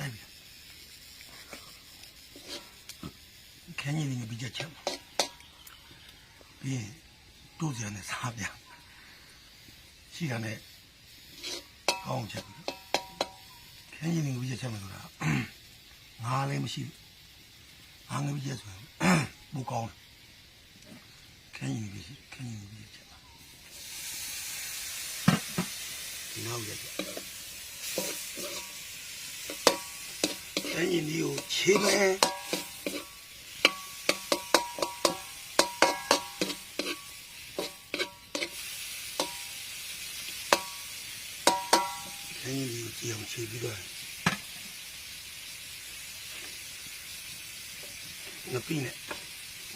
လိုက်ပြီခန်းကြီးလေးပြီးချက်ချက်ပြီးရင်တို့စရနဲ့စားပြရှိတာနဲ့ကောင်းချက်ပြီးခန်းကြီးလေးပြီးချက်ချက်မယ်ဆိုတာငါလည်းမရှိဘူးငါငယ်ပြီးချက်ဆိုရင်ဘူကောင်းခန်းကြီးလေးပြီးခန်းကြီးလေးပြီးချက်ဒီနောက်ရက်ချက် ခန်းကြီးလေးကိုခြေမယ်ခင်းကြီးကိုကြည့်အောင်ခြေပြီးတော့ငပိနဲ့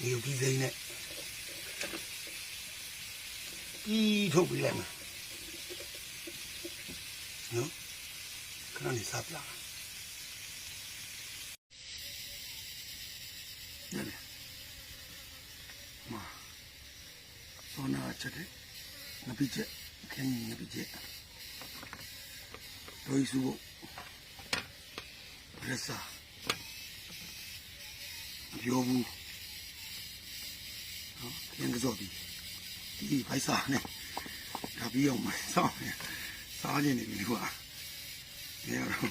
ငရုတ်ကြီးစိမ့်နဲ့ပြီးထုတ်ပြီးလိုက်မှာနော်ခဏနေစားပြလာ นั่นแหละมาโซนาจะได้นับปีเจ็ดแค่นี้นับปีเจ็ดโดยสูบพระสาโยบูเลี้ยงกระสอบดีဒီဖိုက်စာနဲ့ဒါပြီးအောင်မဆောင်းနေစားခြင်းနေပြီကွာနေရတော့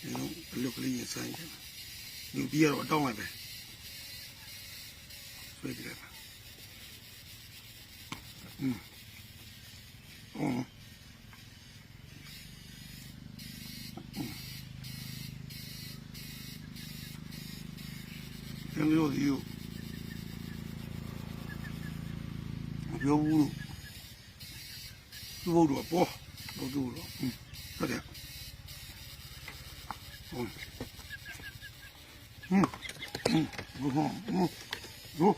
ဒီလိုဘလုတ်ကလေးရဆိုင်တယ်လူပြီးရတော့အတော့မှပဲ ဆွဲကြည့်လိုက်ပါอืมอ๋อ ကျန်လို့ဒီကိုမပြောဘူးလို့သူ့ဘုတ်တော့ပေါ်ဘုတ်တော့ဟုတ်တယ်ဟုတ်ဟင်းဟင်း Mm-hmm. Go.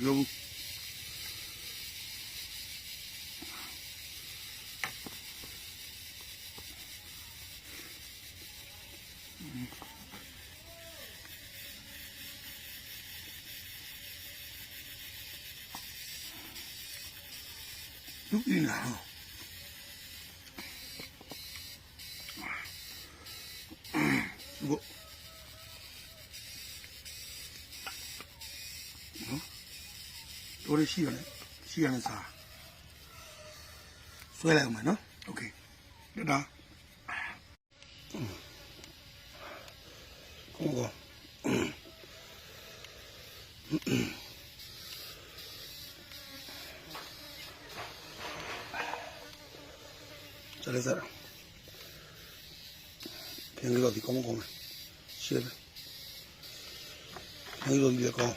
Mm bon. Lúc đi nào? Bộ. Tôi đây xì vào xì này xả. Xoay lại mày nó. Ok. Được đó. Không có. đây ra Piangelo di come come. Siete. Piangelo di co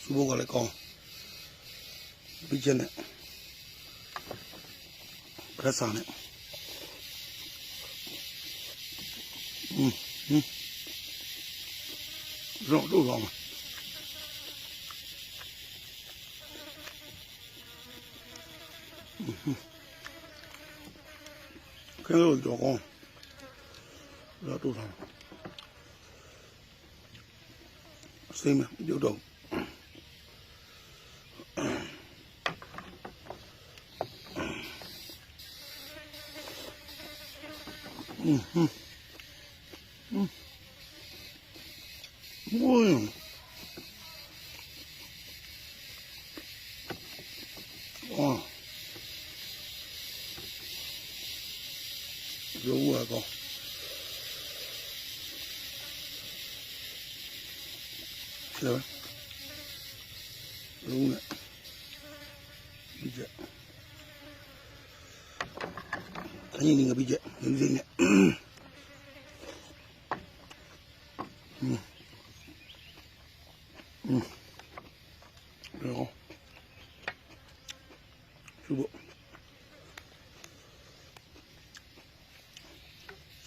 subo con le co này, rasane sản này, rồi mm, đủ rồi Mm-hmm. Mm ken lo jo ko lo tu thong sim jo dong Mm-hmm. Mm. Bueno. rú hả con rồi. Rú nè bijak bây giờ nhìn bijak yang ringnya hmm ừ. ừ. rồi. Ya coba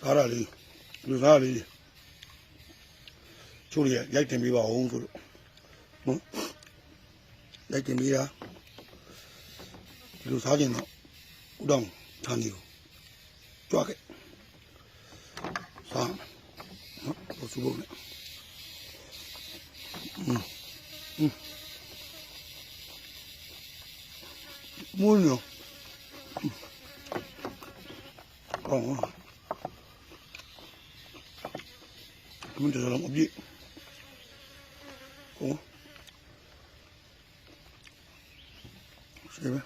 စားရလေးလူစားလေးချိုးရရိုက်တင်ပေးပါဦးဆိုလို့နော်ရိုက်တင်ပေးတာဒီလိုစားခြင်းတော့ဥတောင်းဌာနေကိုကြွားခဲ့စားနော်ပို့စုဖို့နဲ့อืมอืมမိုးနော်ကောင်းပါ ဒီမှာကျွန်တော်မပြည့်ဟုတ်ရှင်းပဲ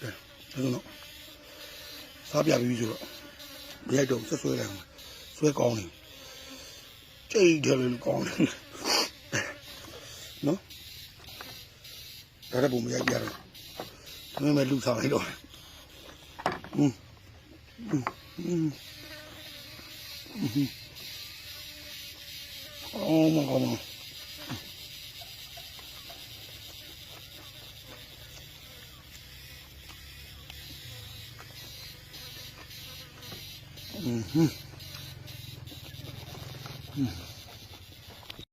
ကဲကျွန်တော်စားပြပြီးဆိုတော့ဘရိုက်တော့ဆက်ဆွဲလိုက်အောင်ဆွဲကောင်းတယ်ကြိတ်တယ်လို့ကောင်းတယ်နော်ဒါတော့ပုံမရိုက်ပြတော့ဒါပေမဲ့လူဆောင်လိုက်တော့ဟွန်းဟွန်း Oh my god. Mm-hmm.